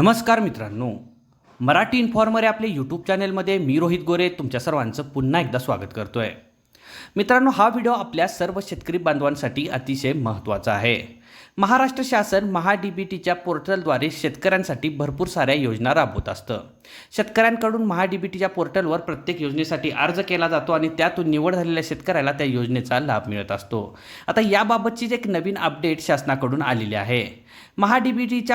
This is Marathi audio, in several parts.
नमस्कार मित्रांनो. मराठी इन्फॉर्मर या आपल्या यूट्यूब चॅनेलमध्ये मी रोहित गोरे तुमच्या सर्वांचं पुन्हा एकदा स्वागत करतो आहे मित्रांनो हा व्हिडिओ आपल्या सर्व शेतकरी बांधवांसाठी अतिशय महत्त्वाचा आहे. महाराष्ट्र शासन महा पोर्टलद्वारे शेतकऱ्यांसाठी भरपूर साऱ्या योजना राबवत असतं. शेतकऱ्यांकडून महा पोर्टलवर प्रत्येक योजनेसाठी अर्ज केला जातो आणि त्यातून निवड झालेल्या शेतकऱ्याला त्या योजनेचा लाभ मिळत असतो. आता याबाबतचीच एक नवीन अपडेट शासनाकडून आलेली आहे. महा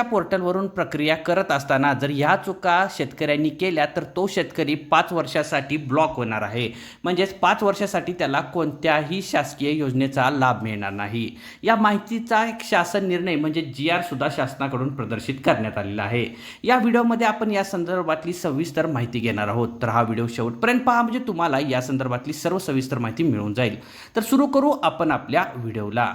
पोर्टलवरून प्रक्रिया करत असताना जर ह्या चुका शेतकऱ्यांनी केल्या तर तो शेतकरी पाच वर्षासाठी ब्लॉक होणार आहे. म्हणजेच पाच वर्षासाठी त्याला कोणत्याही शासकीय योजनेचा लाभ मिळणार नाही. या माहितीचा एक शासन निर्णय म्हणजे जी आर सुद्धा शासनाकडून प्रदर्शित करण्यात आलेला आहे. या व्हिडिओमध्ये आपण या संदर्भातली सविस्तर माहिती घेणार आहोत. तर हा व्हिडिओ शेवटपर्यंत पहा म्हणजे तुम्हाला या संदर्भातली सर्व सविस्तर माहिती मिळून जाईल. तर सुरू करू आपण आपल्या व्हिडिओला.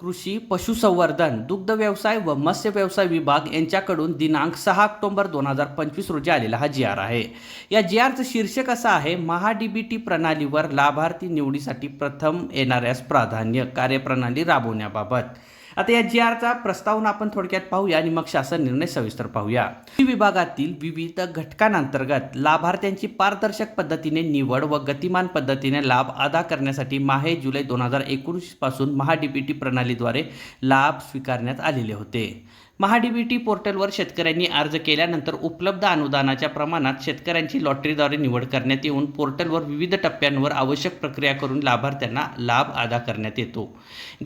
कृषी पशुसंवर्धन दुग्ध व्यवसाय व मत्स्य व्यवसाय विभाग यांच्याकडून दिनांक सहा ऑक्टोबर दोन हजार पंचवीस रोजी आलेला हा जी आर आहे. या जी आरचं शीर्षक असं आहे महाडीबीटी बी टी प्रणालीवर लाभार्थी निवडीसाठी प्रथम येणाऱ्यास प्राधान्य कार्यप्रणाली राबवण्याबाबत. आता या जी आरचा प्रस्तावना आपण थोडक्यात पाहूया आणि मग शासन निर्णय सविस्तर पाहूया. कृषी विभागातील विविध घटकांअंतर्गत लाभार्थ्यांची पारदर्शक पद्धतीने निवड व गतिमान पद्धतीने लाभ अदा करण्यासाठी माहे जुलै दोन हजार एकोणीसपासून महा डी बी टी प्रणालीद्वारे लाभ स्वीकारण्यात आलेले होते. महाडीबीटी बी टी पोर्टलवर शेतकऱ्यांनी अर्ज केल्यानंतर उपलब्ध अनुदानाच्या प्रमाणात शेतकऱ्यांची लॉटरीद्वारे निवड करण्यात येऊन पोर्टलवर विविध टप्प्यांवर आवश्यक प्रक्रिया करून लाभार्थ्यांना लाभ अदा करण्यात येतो.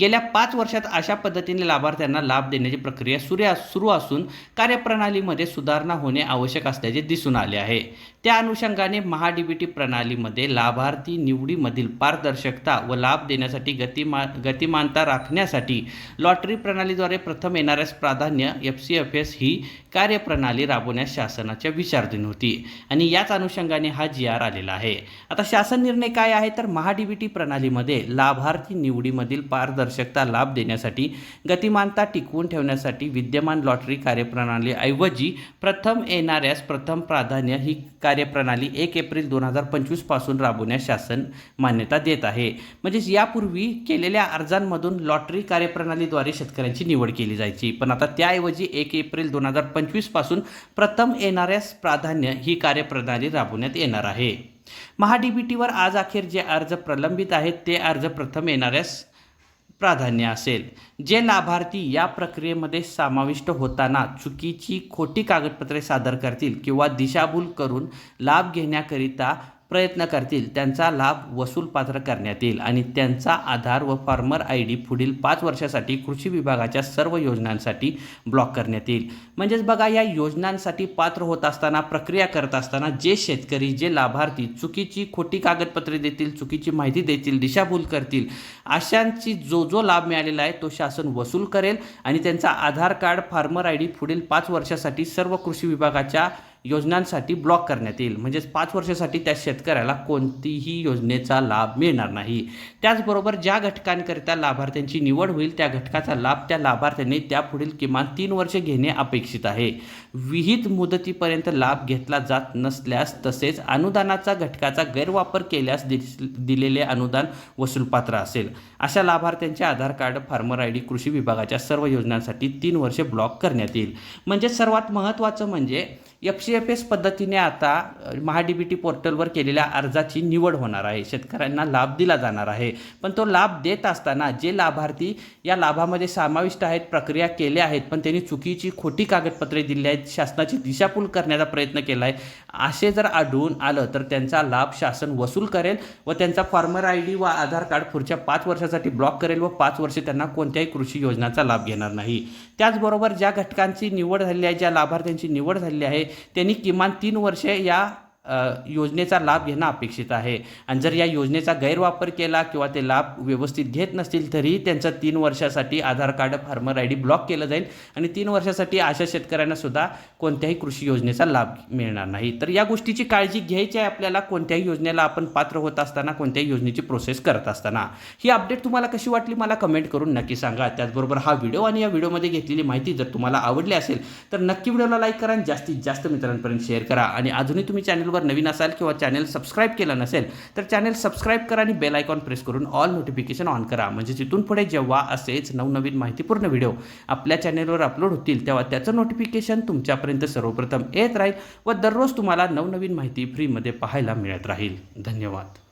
गेल्या पाच वर्षात अशा पद्धतीने लाभार्थ्यांना लाभ देण्याची प्रक्रिया सुरू सुरू असून कार्यप्रणालीमध्ये सुधारणा होणे आवश्यक असल्याचे दिसून आले आहे. त्या अनुषंगाने महाडीबीटी बी टी प्रणालीमध्ये लाभार्थी निवडीमधील पारदर्शकता व लाभ देण्यासाठी गतिमा गतिमानता राखण्यासाठी लॉटरी प्रणालीद्वारे प्रथम येणाऱ्यास प्राधान्य एफ सी एफ एस ही कार्यप्रणाली राबवण्यास शासनाच्या विचारधीन होती. आणि याच अनुषंगाने हा जी आर आलेला आहे. आता शासन निर्णय काय आहे? तर महाडीबीटी प्रणालीमध्ये लाभार्थी निवडीमधील पारदर्शकता लाभ देण्यासाठी गतिमानता टिकवून ठेवण्यासाठी विद्यमान लॉटरी कार्यप्रणालीऐवजी प्रथम येणाऱ्यास प्रथम प्राधान्य ही कार्यप्रणाली एक एप्रिल दोन हजार पंचवीसपासून राबवण्यास शासन मान्यता देत आहे. म्हणजेच यापूर्वी केलेल्या अर्जांमधून लॉटरी कार्यप्रणालीद्वारे शेतकऱ्यांची निवड केली जायची. पण आता त्या त्याऐवजी एक एप्रिल दोन हजार पंचवीसपासून प्रथम येणाऱ्यास प्राधान्य ही कार्यप्रणाली राबवण्यात येणार आहे. महाडीबीटीवर बी टीवर आज अखेर जे अर्ज प्रलंबित आहेत ते अर्ज प्रथम येणाऱ्यास प्राधान्य असेल. जे लाभार्थी या प्रक्रियेमध्ये समाविष्ट होताना चुकीची खोटी कागदपत्रे सादर करतील किंवा दिशाभूल करून लाभ घेण्याकरिता प्रयत्न करतील. त्यांचा लाभ वसूल पात्र करण्यात येईल. आणि त्यांचा आधार व फार्मर आय डी पुढील पाच वर्षासाठी कृषी विभागाच्या सर्व योजनांसाठी ब्लॉक करण्यात येईल. म्हणजेच बघा या योजनांसाठी पात्र होत असताना प्रक्रिया करत असताना जे शेतकरी जे लाभार्थी चुकीची खोटी कागदपत्रे देतील चुकीची माहिती देतील दिशाभूल करतील अशांची जो जो लाभ मिळालेला आहे तो शासन वसूल करेल. आणि त्यांचा Aadhaar card farmer I D पुढील पाच वर्षासाठी सर्व कृषी विभागाच्या योजनांसाठी ब्लॉक करण्यात येईल. म्हणजेच पाच वर्षासाठी त्या शेतकऱ्याला कोणतीही योजनेचा लाभ मिळणार नाही. त्याचबरोबर ज्या घटकांकरिता लाभार्थ्यांची निवड होईल त्या घटकाचा लाभ त्या लाभार्थ्यांनी त्यापुढील किमान तीन वर्षे घेणे अपेक्षित आहे. विहित मुदतीपर्यंत लाभ घेतला जात नसल्यास तसेच अनुदानाचा घटकाचा गैरवापर केल्यास दि दिलेले अनुदान वसूलपात्र असेल. अशा लाभार्थ्यांचे Aadhaar card farmer I D कृषी विभागाच्या सर्व योजनांसाठी तीन वर्षे ब्लॉक करण्यात येईल. म्हणजे सर्वात महत्त्वाचं म्हणजे एफ सी एफ एस पद्धतीने आता महा डी बी टी पोर्टलवर केलेल्या अर्जाची निवड होणार आहे. शेतकऱ्यांना लाभ दिला जाणार आहे. पण तो लाभ देत असताना जे लाभार्थी या लाभामध्ये समाविष्ट आहेत प्रक्रिया केल्या आहेत पण त्यांनी चुकीची खोटी कागदपत्रे दिली आहेत शासनाची दिशाभूल करण्याचा प्रयत्न केला आहे असे जर आढळून आलं तर त्यांचा लाभ शासन वसूल करेल व त्यांचा फार्मर आय डी व आधार कार्ड पुढच्या पाच वर्षासाठी ब्लॉक करेल व पाच वर्षे त्यांना कोणत्याही कृषी योजनाचा लाभ घेणार नाही. त्याचबरोबर ज्या घटकांची निवड झालेली आहे ज्या लाभार्थ्यांची निवड झालेली आहे त्यांनी किमान तीन वर्षे या योजनेचा लाभ घेणं अपेक्षित आहे. आणि जर या योजनेचा गैरवापर केला किंवा ते लाभ व्यवस्थित घेत नसतील तरीही त्यांचं तीन वर्षासाठी Aadhaar card farmer I D block केलं जाईल. आणि तीन वर्षासाठी अशा शेतकऱ्यांना सुद्धा कोणत्याही कृषी योजनेचा लाभ मिळणार नाही. तर या गोष्टीची काळजी घ्यायची आहे आपल्याला कोणत्याही योजनेला आपण पात्र होत असताना कोणत्याही योजनेची प्रोसेस करत असताना. ही अपडेट तुम्हाला कशी वाटली मला कमेंट करून नक्की सांगा. त्याचबरोबर हा व्हिडिओ आणि या व्हिडिओमध्ये घेतलेली माहिती जर तुम्हाला आवडली असेल तर नक्की व्हिडिओला लाईक करा आणि जास्तीत जास्त मित्रांपर्यंत शेअर करा. आणि अजूनही तुम्ही चॅनलवर नवीन असाल किंवा चॅनल सबस्क्राईब केलं नसेल तर चॅनल सबस्क्राईब करा आणि बेल आयकॉन प्रेस करून ऑल नोटिफिकेशन ऑन करा. म्हणजे तिथून पुढे जेव्हा असेच नवनवीन माहितीपूर्ण व्हिडिओ आपल्या चॅनलवर अपलोड होतील तेव्हा त्याचं नोटिफिकेशन तुमच्यापर्यंत सर्वप्रथम येत राहील व दररोज तुम्हाला नवनवीन माहिती फ्रीमध्ये पाहायला मिळत राहील. धन्यवाद.